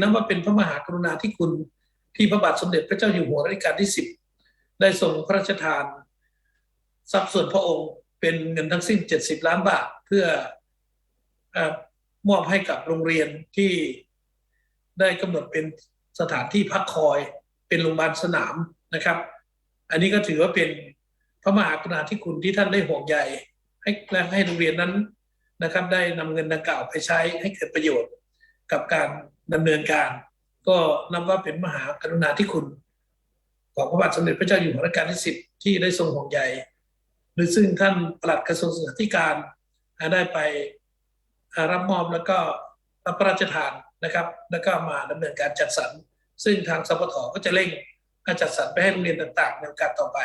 นับว่าเป็นพระมหากรุณาธิคุณที่พระบาทสมเด็จพระเจ้าอยู่หัวรัชกาลที่สิบได้ทรงพระราชทาน ทรัพย์ส่วนพระองค์เป็นเงินทั้งสิ้น 70 ล้านบาทเพื่อออมอบให้กับโรงเรียนที่ได้กำหนดเป็นสถานที่พักคอยเป็นโรงพยาบาลสนามนะครับ อันนี้ก็ถือว่าเป็นพระมหากรุณาธิคุณที่ท่านได้ห่วงใยให้และให้โรงเรียนนั้นนะครับ ได้นำเงินดังกล่าวไปใช้ให้เกิดประโยชน์กับการ ดำเนินการ ก็นับว่าเป็นมหากรุณาธิคุณ ของพระบาทสมเด็จพระเจ้าอยู่หัวรัชกาลที่สิบที่ได้ทรงห่วงใยหรือซึ่งท่านปลัดกระทรวงศึกษาธิการได้ไปรับมอบแล้วก็รับพระราชทานนะครับ แล้วก็มาดำเนินการจัดสรร ซึ่งทางสปทก็จะเร่งการจัดสรรไปให้โรงเรียนต่างๆในโอกาสต่อไป